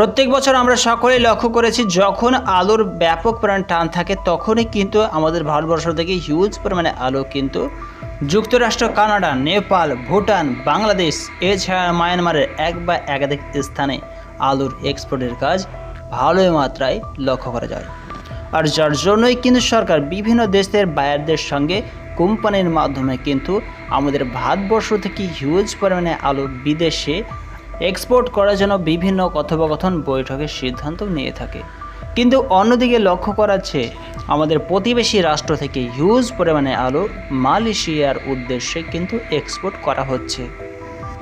প্রত্যেক বছর আমরা সকলেই লক্ষ্য করেছি, যখন আলুর ব্যাপক পরিমাণ টান থাকে, তখনই কিন্তু আমাদের ভারতবর্ষ থেকে হিউজ পরিমাণে আলো কিন্তু যুক্তরাষ্ট্র, কানাডা, নেপাল, ভুটান, বাংলাদেশ, এছাড়া মায়ানমারের এক বা একাধিক স্থানে আলুর এক্সপোর্টের কাজ ভালোই মাত্রায় লক্ষ্য করা যায়। আর যার জন্যই কিন্তু সরকার বিভিন্ন দেশের বায়ারদের সঙ্গে কোম্পানির মাধ্যমে কিন্তু আমাদের ভারতবর্ষ থেকে হিউজ পরিমাণে আলু বিদেশে এক্সপোর্ট করার জন্য বিভিন্ন কথোপকথন বৈঠকের সিদ্ধান্ত নিয়ে থাকে। কিন্তু অন্যদিকে লক্ষ্য করাচ্ছে আমাদের প্রতিবেশী রাষ্ট্র থেকে হিউজ পরিমাণে আলু মালয়েশিয়ার উদ্দেশ্যে কিন্তু এক্সপোর্ট করা হচ্ছে।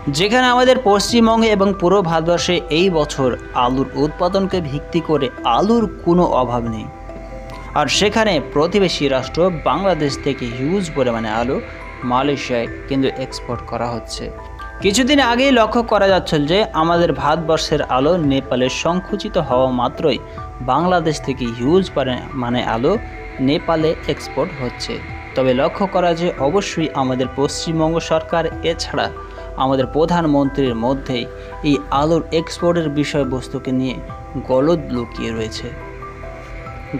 যেখানে আমাদের পশ্চিমবঙ্গে এবং পুরো ভারতবর্ষে এই বছর আলুর উৎপাদনকে ভিত্তি করে আলুর কোনো অভাব নেই। আর সেখানে প্রতিবেশী রাষ্ট্র বাংলাদেশ থেকে হিউজ পরিমাণে আলু মালয়েশিয়ায় কিন্তু এক্সপোর্ট করা হচ্ছে। কিছুদিন আগেই লক্ষ্য করা যাচ্ছিল যে আমাদের ভারতবর্ষের আলো নেপালে সংকুচিত হওয়া মাত্রই বাংলাদেশ থেকে হিউজ মানে আলো নেপালে এক্সপোর্ট হচ্ছে। তবে লক্ষ্য করা যে অবশ্যই আমাদের পশ্চিমবঙ্গ সরকার, এছাড়া আমাদের প্রধানমন্ত্রীর মধ্যেই এই আলোর এক্সপোর্টের বিষয়বস্তুকে নিয়ে গলদ লুকিয়ে রয়েছে।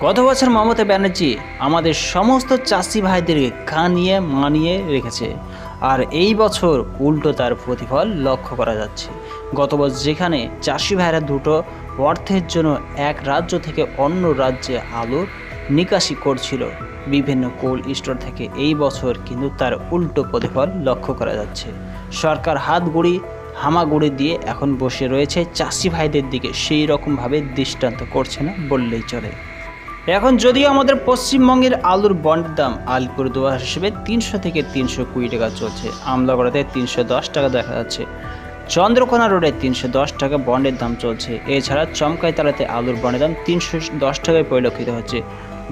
গত বছর মমতা ব্যানার্জি আমাদের সমস্ত চাষি ভাইদেরকে কানিয়ে মানিয়ে রেখেছে। আর এই বছর উল্টো তার প্রতিফল লক্ষ্য করা যাচ্ছে। গত বছর যেখানে চাষি ভাইরা দুটো অর্থের জন্য এক রাজ্য থেকে অন্য রাজ্যে আলুর নিকাশি করছিল। বিভিন্ন কোল্ড স্টোর থেকে এই বছর কিন্তু তার উল্টো প্রতিফল লক্ষ্য করা যাচ্ছে। সরকার হাত গুড়ি হামাগুড়ি দিয়ে এখন বসে রয়েছে চাষি ভাইদের দিকে। সেই রকমভাবে দৃষ্টান্ত করছে না বললেই চলে। এখন যদিও আমাদের পশ্চিমবঙ্গের আলুর বন্ডের দাম আলিপুর দুয়ার হিসেবে তিনশো থেকে তিনশো কুড়ি টাকা চলছে, আমলাগড়াতে তিনশো দশ টাকা দেখা যাচ্ছে। চন্দ্রকোনা রোডে তিনশো দশ টাকা বন্ডের দাম চলছে। এছাড়া চমকাই তালাতে আলুর বন্ডের দাম তিনশো দশ টাকায় পরিলক্ষিত হচ্ছে।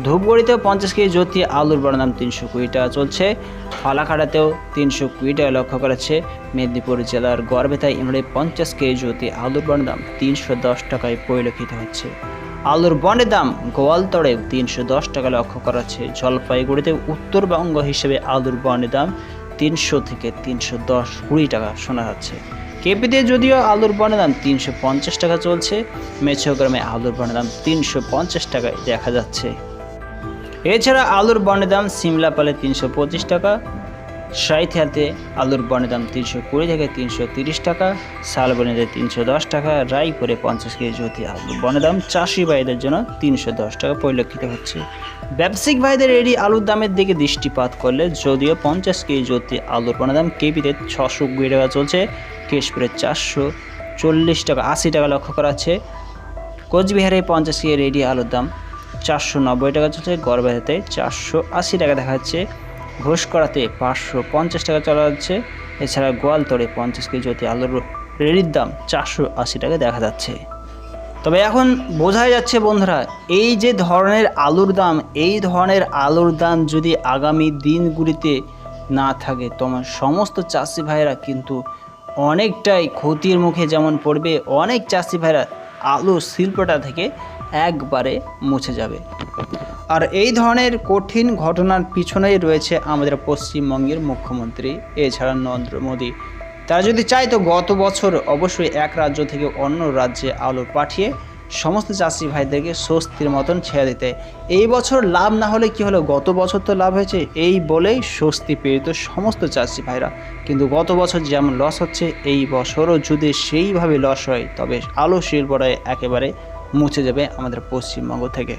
ধূপগুড়িতেও পঞ্চাশ কেজি জ্যোতি আলুর বন্ডের দাম তিনশো কুড়ি টাকা চলছে। ফালাকাটাতেও তিনশো কুড়ি টাকা লক্ষ্য করেছে। মেদিনীপুর জেলার গড়বেতায় ইমড়ে পঞ্চাশ কেজি জ্যোতি আলুর বন্ডের দাম তিনশো দশ টাকায় পরিলক্ষিত হচ্ছে। আলুর বনের দাম গোয়ালতড়ে তিনশো দশ টাকা লক্ষ্য করা হচ্ছে। জলপাইগুড়িতে উত্তরবঙ্গ হিসেবে আলুর বনের দাম তিনশো থেকে তিনশো দশ কুড়ি টাকা শোনা যাচ্ছে। কেপিতে যদিও আলুর বনের দাম তিনশো পঞ্চাশ টাকা চলছে, মেছোগ্রামে আলুর বনের দাম তিনশো পঞ্চাশ টাকায় দেখা যাচ্ছে। এছাড়া আলুর বনের দাম সিমলাপালে তিনশো পঁচিশ টাকা সাইথিয়াতে আলুর বনের দাম তিনশো কুড়ি থেকে তিনশো তিরিশ টাকা শালবনিতে তিনশো দশ টাকা রায়পুরে পঞ্চাশ কেজি জ্যোতি আলুর বনের দাম, চাষি ভাইদের জন্য তিনশো দশ টাকা পরিলক্ষিত হচ্ছে। ব্যবসায়িক ভাইদের এরই আলুর দামের দিকে দৃষ্টিপাত করলে যদিও পঞ্চাশ কেজি জ্যোতি আলুর বনের দাম কেপিতে ছশো কুড়ি টাকা চলছে, কেশপুরে চারশো চল্লিশ টাকা, আশি টাকা লক্ষ্য করা আছে। কোচবিহারে পঞ্চাশ কেজি রেডি আলুর দাম চারশো নব্বই টাকা চলছে গড়বাজাতে চারশো আশি টাকা দেখা যাচ্ছে। ঘোষকরাতে পাঁচশো পঞ্চাশ টাকা চলা যাচ্ছে। এছাড়া গোয়ালতরে পঞ্চাশ কেজি জ্যোতি আলুর রেডির দাম চারশো আশি টাকা দেখা যাচ্ছে। তবে এখন বোঝাই যাচ্ছে বন্ধুরা, এই যে ধরনের আলুর দাম, এই ধরনের আলুর দাম যদি আগামী দিনগুলিতে না থাকে তোমার সমস্ত চাষি ভাইরা কিন্তু অনেকটাই ক্ষতির মুখে যেমন পড়বে, অনেক চাষি ভাইরা আলু শিল্পটা থেকে একবারে মুছে যাবে। আর এই ধরনের কঠিন ঘটনার পিছনেই রয়েছে আমাদের পশ্চিমবঙ্গের মুখ্যমন্ত্রী, এছাড়া নরেন্দ্র মোদী। তারা যদি চায় তো গত বছর অবশ্যই এক রাজ্য থেকে অন্য রাজ্যে আলু পাঠিয়ে সমস্ত চাষি ভাইদেরকে স্বস্তির মতন ছেড়ে দিতে। এই বছর লাভ না হলে কি হলো? গত বছর তো লাভ হয়েছে। এই বলেই স্বস্তি পেত সমস্ত চাষি ভাইরা। কিন্তু গত বছর যেমন লস হচ্ছে, এই বছরও যদি সেইভাবে লস হয়, তবে আলু শিল্পটায় একেবারে মুছে যাবে আমাদের পশ্চিমবঙ্গ থেকে।